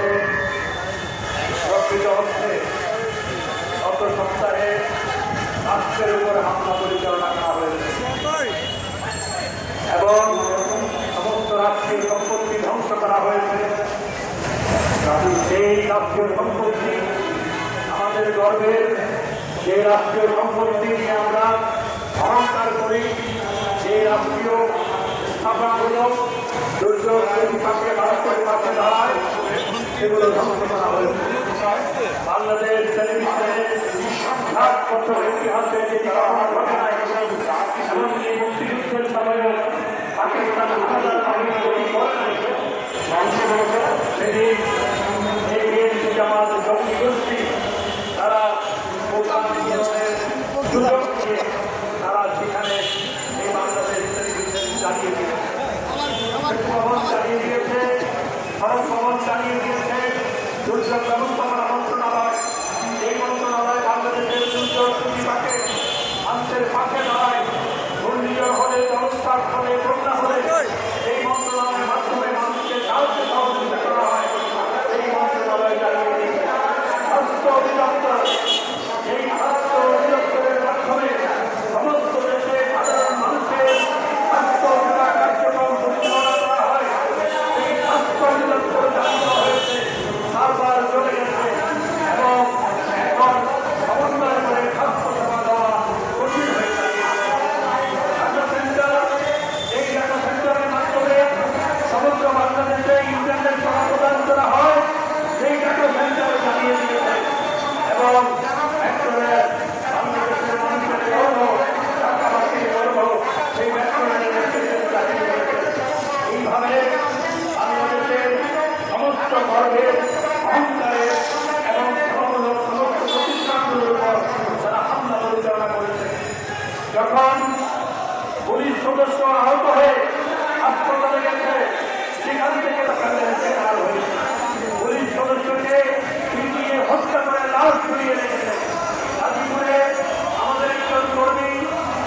যখন প্রকৃত অর্থে গত সপ্তাহে রাষ্ট্রের উপরে হামলা পরিচালনা করা হয়েছে। এবং সমস্ত রাষ্ট্রীয় সম্পত্তি ধ্বংস করা হয়েছে। সেই রাষ্ট্রীয় সম্পত্তি আমাদের গর্বের যে রাষ্ট্রীয় সম্পত্তি আমরা অহংকার করি। সেই রাষ্ট্রীয় স্থাপনাগুলো দুর্যোগ প্রতিপক্ষে ভারতের পাশে দাঁড়ায় সেগুলো ধ্বংস করা হয়েছে বাংলাদেশ টেলিভিশনে ষাট বছর ইতিহাসে যেটি ঘটনা ঘটে নাই এমনকি মুক্তিযুদ্ধের সময়ে পাকিস্তান হাজার বাহিনী তৈরি করে ধ্বংস করেছে সেদিন এই বিএনপি জামাত জঙ্গি গোষ্ঠী তারা প্রধান নির্বাচনের সুযোগ নিয়ে তারা সেখানে এই বাংলাদেশ টেলিভিশন চালিয়ে দিয়েছে ভবন চালিয়ে দিয়েছে সড়ক ভবন চালিয়ে দিয়েছে দুর্যোগ ব্যবস্থাপনা মন্ত্রণালয় এই মন্ত্রণালয় বাংলাদেশের দুর্যোগ বিভাগে মানুষের পাশে দাঁড়ায় ঘূর্ণিঝড় হলে জলস্থান হলে বন্যা হলে এই মন্ত্রণালয়ের মাধ্যমে মানুষকে সাহায্য সহযোগিতা করা হয় এই মন্ত্রণালয় চালিয়ে দিয়েছে স্বাস্থ্য অধিদপ্তর এই স্বাস্থ্য অধিদপ্তরের মাধ্যমে সমস্ত দেশে সাধারণ মানুষের স্বাস্থ্য সেবা কার্যক্রম পরিচালনা করা হয় এই স্বাস্থ্য অধিদপ্তর চালানো হয়েছে সার্ভার চলে গেছে এবং এখন সমন্বয় করে স্বাস্থ্য সেবা দেওয়া কঠিন হয়ে দাঁড়িয়েছে ডাটা সেন্টার এই ডাটা সেন্টারের মাধ্যমে সমগ্র বাংলাদেশে ইন্টারনেট সেবা প্রদান করা হয় সেই ডাটা সেন্টার চালিয়ে দিয়েছে এবং মেট্রোরেল বাংলাদেশের মানুষের গর্ব ঢাকাবাসীর গর্ব সেই মেট্রোরেলের স্টেশন চালিয়ে দিয়েছে এইভাবে বাংলাদেশের সমস্ত গর্বের অহংকারের এবং ধর্মমূলক সমস্ত প্রতিষ্ঠানগুলোর উপর তারা হামলা পরিচালনা করেছে যখন পুলিশ সদস্য আহত হয়ে হাসপাতালে গেছে সেখান থেকে তাদের ইন্তেকাল হয়েছে পুলিশ সদস্যকে পিটিয়ে হত্যা করে লাশ ঝুলিয়ে রেখেছে গাজীপুরে আমাদের একজন কর্মী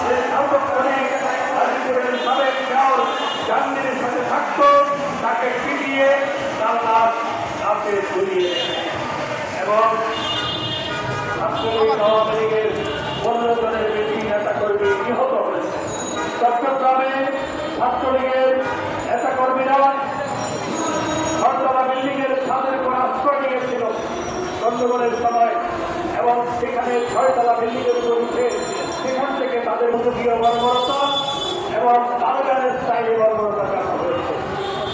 যে স্নাতক কর্মী গাজীপুরের সাবেক চাল জাহাঙ্গীরের সাথে থাকতো, তাকে পিটিয়ে তার লাশ রাতে ঝুলিয়ে এবং কর্মী নিহত হয়েছে। চট্টগ্রামে ছাত্রলীগের নেতা কর্মীরা ঘরতলা বিল্ডিং এর ছাদের উপর আশ্রয় সময় এবং সেখানে ছয়তলা বিল্ডিং এর উপর উঠে সেখান থেকে তাদের উদ্যোগীয় বর্বরতা তালেবানের স্টাইলে বর্বরতা করা হয়েছে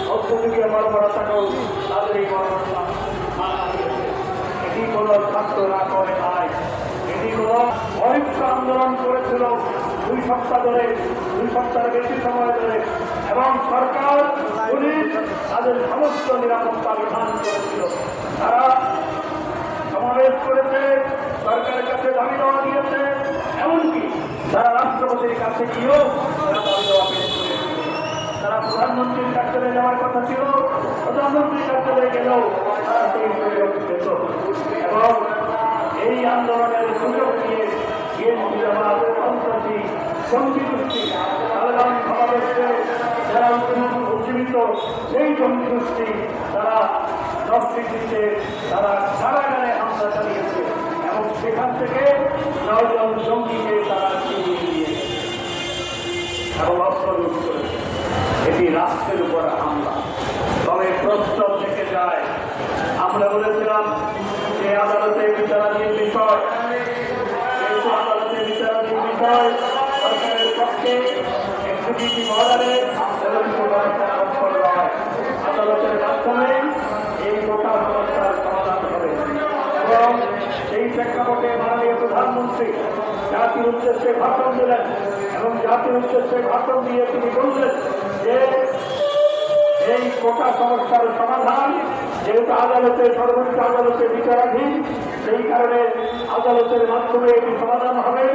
মধ্যযুগীয় বর্বরতাকেও তাদের এই বর্বরতা এটি কোনো ছাত্ররা আন্দোলন করেছিল দুই সপ্তাহ ধরে, দুই সপ্তাহের বেশি সময় ধরে, এবং সরকার, পুলিশ তাদের সমস্ত নিরাপত্তা বিধান করেছিল। তারা সমাবেশ করেছে, সরকারের কাছে দাবি দেওয়া দিয়েছে, এমনকি তারা রাষ্ট্রপতির কাছে গিয়েও তারা দাবি দেওয়া পেশ করেছিল তারা প্রধানমন্ত্রীর কার্যালয়ে যাওয়ার কথা ছিল। প্রধানমন্ত্রীর কার্যালয়ে গেলেও তারা এবং এই আন্দোলনের সুযোগ নিয়ে বিএনপি জামাত সন্ত্রাসী জঙ্গি গোষ্ঠী তালেবান সমাবেশে যারা উজ্জীবিত, সেই জঙ্গি গোষ্ঠী তারা নকশিতে তারা কারাগারে হামলা চালিয়েছে। এবং সেখান থেকে নয়জন জঙ্গিকে তারা ছিনিয়ে নিয়েছে এবং করেছে। এটি রাষ্ট্রের উপর হামলা। তবে প্রশ্ন থেকে যায়, আমরা বলেছিলাম যে আদালতে বিচারাধীন বিষয় আদালতে বিচারাধীন বিষয়, সরকারের পক্ষে এক্সিকিউটিভ অর্ডারে আদালতের মাধ্যমে এই গোটা সমস্যার সমাধান হবে। এবং এই প্রেক্ষাপটে মাননীয় প্রধানমন্ত্রী জাতির উদ্দেশ্যে ভাষণ দিলেন। এবং জাতির উদ্দেশ্যে ভাষণ দিয়ে তিনি বললেন যে এই গোটা সমস্যার সমাধান, যেহেতু আদালতে সর্বোচ্চ আদালতে বিচারাধীন, সেই কারণে আদালতের মাধ্যমে এটি সমাধান হবে,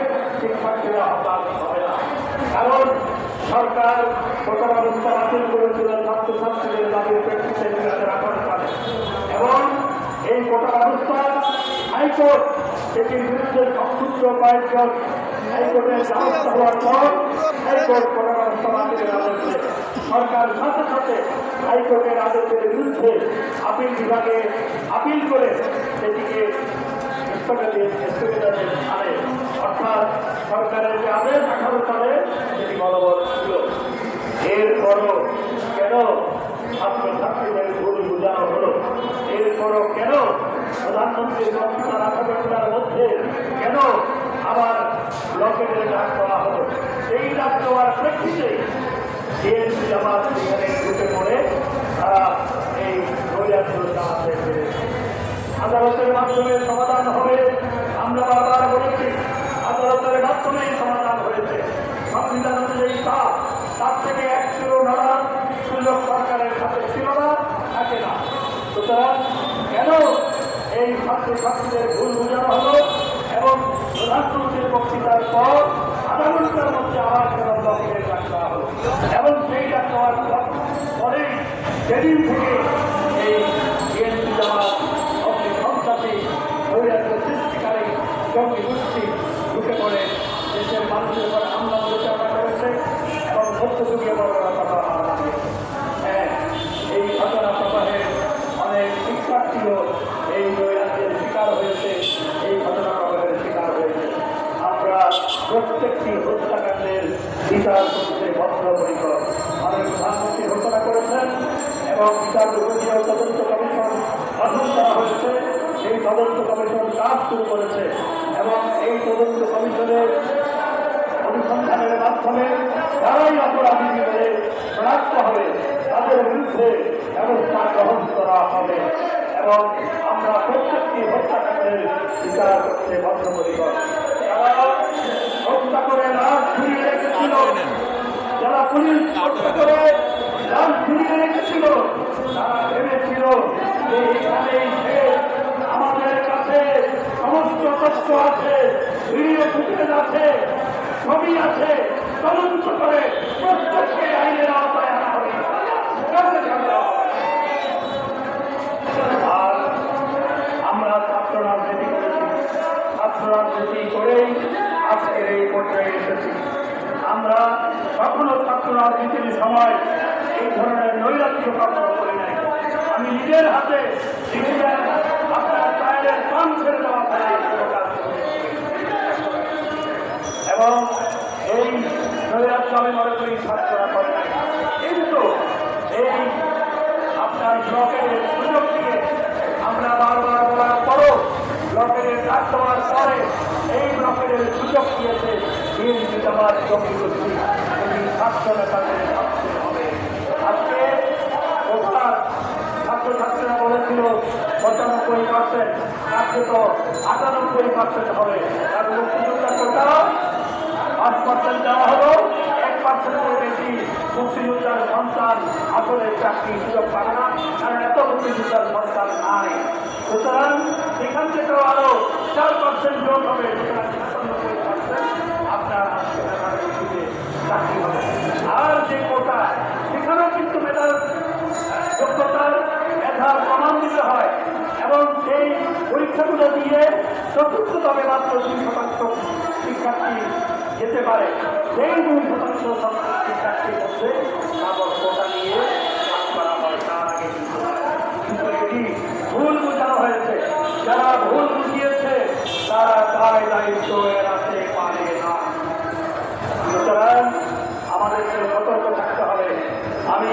শিক্ষার্থীরা হতাশ হবে না। কারণ সরকার কোটা ব্যবস্থা বাতিল করেছিল ছাত্রছাত্রীদের দাবির প্রেক্ষিতে রাখার পারে এবং এই কোটা ব্যবস্থা হাইকোর্ট এটির বিরুদ্ধে সংযুক্ত কয়েকজন সরকার সাথে সাথে হাইকোর্টের আদেশের বিরুদ্ধে আপিল বিভাগে আপিল করে সেটিকে আনে অর্থাৎ সরকারের যে আদেশ আঠারো সালে সেটি বলবৎ ছিল এরপরও কেন ছাত্রছাত্রীদের ভুল বোঝানো হলো এরপরও কেন ঘটনার মধ্যে কেন? ব্লকেটের ডাক দেওয়া হলো। এই ডাক দেওয়ার প্রেক্ষিতে বিএনপি জামাত সেখানে ঢুকে পড়ে। তারা এই নৈরাজ্য চালাতে পেরেছে আদালতের মাধ্যমে সমাধান হবে। আমরা বারবার বলেছি, আদালতের মাধ্যমে সমাধান হয়েছে। সংবিধান অনুযায়ী তা তার থেকে একশো নানা সুযোগ সরকারের কাছে ছিল না, থাকে না। সুতরাং কেন এই ছাত্র ছাত্রীদের ভুল বোঝানো হলো? এবং প্রধানমন্ত্রীর বক্তৃতার পর ঘণ্টার মধ্যে আবার দেওয়া হলো। এবং সেই ডাক দেওয়ার পরেই সেদিন থেকে এই বিএনপি জামাত অগ্নি সন্ত্রাসী নৈরাজ্য সৃষ্টিকারী জঙ্গি গোষ্ঠী ঢুকে পড়ে দেশের মানুষের উপর হামলা পরিচালনা করেছে এবং মধ্যযুগীয় বর্ণনা কথা হামলা দিয়েছে হ্যাঁ এই ঘটনা প্রবাহের অনেক শিক্ষার্থীও এই নৈরাজ্যের শিকার হয়েছে এই ঘটনা প্রবাহের শিকার হয়েছে আমরা প্রত্যেকটি হত্যাকাণ্ডের বিচার করতে বদ্ধপরিকর আমাদের প্রধানমন্ত্রী ঘোষণা করেছেন এবং বিভাগীয় তদন্ত কমিশন গঠন করা হয়েছে। সেই তদন্ত কমিশন কাজ শুরু করেছে এবং এই তদন্ত কমিশনের অনুসন্ধানের মাধ্যমে যারাই অপরাধী বলে শনাক্ত হবে, তাদের বিরুদ্ধে ব্যবস্থা গ্রহণ করা হবে এবং আমরা প্রত্যেকটি হত্যাকাণ্ডের বিচার করতে বদ্ধপরিকর হত্যা করে রেখেছিল, যারা পুলিশ করে লাশ ঝুলিয়ে রেখেছিল, তারা ভেবেছিল যে এখানেই শেষ। আমাদের কাছে সমস্ত তথ্য আছে ভিডিও ফুটেজ আছে ছবি আছে, তদন্ত করে প্রত্যেককে আইনের আওতায় আনা হবে কাছে থাকতে হবে। আর আমরা ছাত্র রাজনীতি করেছি ছাত্র রাজনীতি করেই আজকের এই পর্যায়ে এসেছি আমরা কখনো ছাত্র রাজনীতির সময় এই ধরনের নৈরাজ্য কখনো করি নাই আমি নিজের হাতে আপনার চায়ের পান ছেড়ে দেওয়া কাজ। এবং এই নৈরাজ্য আমি মনে করি ছাত্ররা করে কিন্তু এই আপনার ব্লকের সুযোগ দিয়ে আমরা বারবার বলার পরও ব্লকের ডাক দেওয়ার পরে এই ব্লকের সুযোগ দিয়েছে বিএনপি জামাত জমি এটি ছাত্র নেতাদের ভাবতে হবে আজকে ওখান বলেছিল পঁচানব্বই পার্সেন্ট আজকে তো আটানব্বই পার্সেন্ট হবে। আর মুক্তিযোদ্ধা কোটা পাঁচ পার্সেন্ট দেওয়া হলো, এক পার্সেন্টের বেশি মুক্তিযোদ্ধার সন্তান আসলে চাকরি সুযোগ পাবে না, কারণ এত মুক্তিযোদ্ধার সন্তান নাই। সুতরাং এখান থেকেও আরও চার পার্সেন্ট যোগ হবে হবে। আর যে কোটা সেখানেও কিন্তু মেধার যোগ্যতার মেধার প্রমাণ হয়। এবং সেই পরীক্ষাগুলো দিয়ে চতুর্থতমে মাত্র দুই শতাংশ শিক্ষার্থী যেতে পারে। সেই দুই শতাংশ শিক্ষার্থীর মধ্যে কোটা নিয়ে তার ভুল বোঝানো হয়েছে। যারা ভুল বুঝিয়েছে, তারা দায় দায়িত্ব এড়াতে পারে না। সুতরাং আমাদেরকে সতর্ক থাকতে হবে। আমি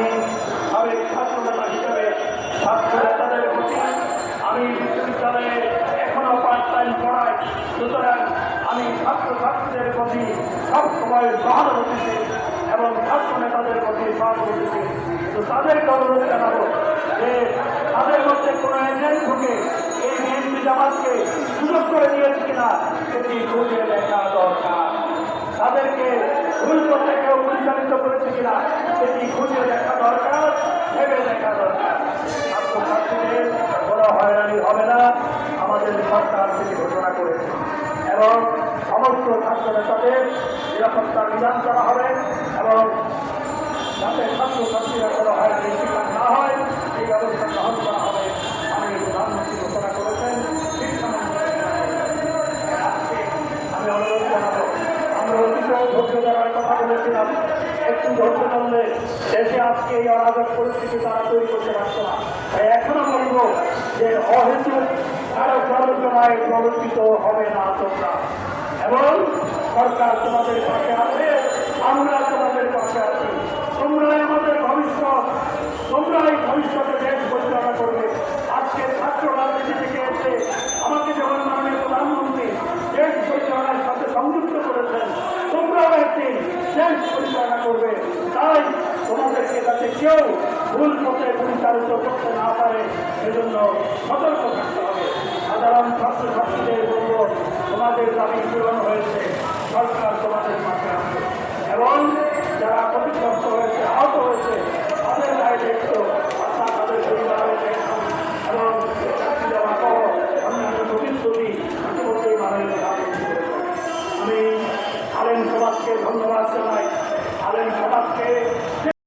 সাবেক ছাত্র নেতা হিসেবে ছাত্র নেতাদের প্রতি আমি বিশ্ববিদ্যালয়ে এখনও পার্ট টাইম পড়াই সুতরাং আমি ছাত্র ছাত্রীদের প্রতি সবসময় সহানুভূতিশীল এবং ছাত্র নেতাদের প্রতি সহানুভূতিশীল। তো তাদেরকে অনুরোধ জানাব যে তাদের মধ্যে কোনো এজেন্ট ঢুকে এই বিএনপি জামাতকে সুযোগ করে দিয়েছে কিনা, সেটি খুঁজে দেখা দরকার। তাদেরকে ভুল করতে কেউ পরিচালিত করেছে কিনা, সেটি খুঁজে দেখা দরকার, ভেবে দেখা দরকার। ছাত্রছাত্রীদের কোনো হয়রানি হবে না, আমাদের সরকার সেটি ঘোষণা করেছে। এবং নিরাপত্তার বিধান করা হবে এবং যাতে ছাত্রছাত্রীরা কোনো হয়রানির শিকার না হয়, এই ব্যবস্থা গ্রহণ করা হবে। আমি প্রধানমন্ত্রী ঘোষণা করেছেন আজকে আমি আমরা কথা বলেছিলাম, একটু আজকে পরিস্থিতি তারা তৈরি করতে পারত না। তাই এখনও বলব যে অহেতুক কারও প্ররোচনায় প্ররোচিত হবে না তোমরা। এবং সরকার তোমাদের পাশে আছে, আমরা তোমাদের পাশে আছি। তোমরাই আমাদের ভবিষ্যৎ, তোমরাই ভবিষ্যতে দেশ পরিচালনা করবে। আজকে ছাত্র রাজনীতি থেকে এসে আমাকে যেমন মাননীয় প্রধানমন্ত্রী দেশ পরিচালনার সাথে সংযুক্ত করেছেন, তোমরাও একদিন দেশ পরিচালনা করবে। তাই তোমাদেরকে যাতে কেউ ভুল পথে পরিচালিত করতে না পারে, সেজন্য সতর্ক থাকতে হবে। সাধারণ ছাত্রছাত্রীদের বলব, তোমাদের দাবি পূরণ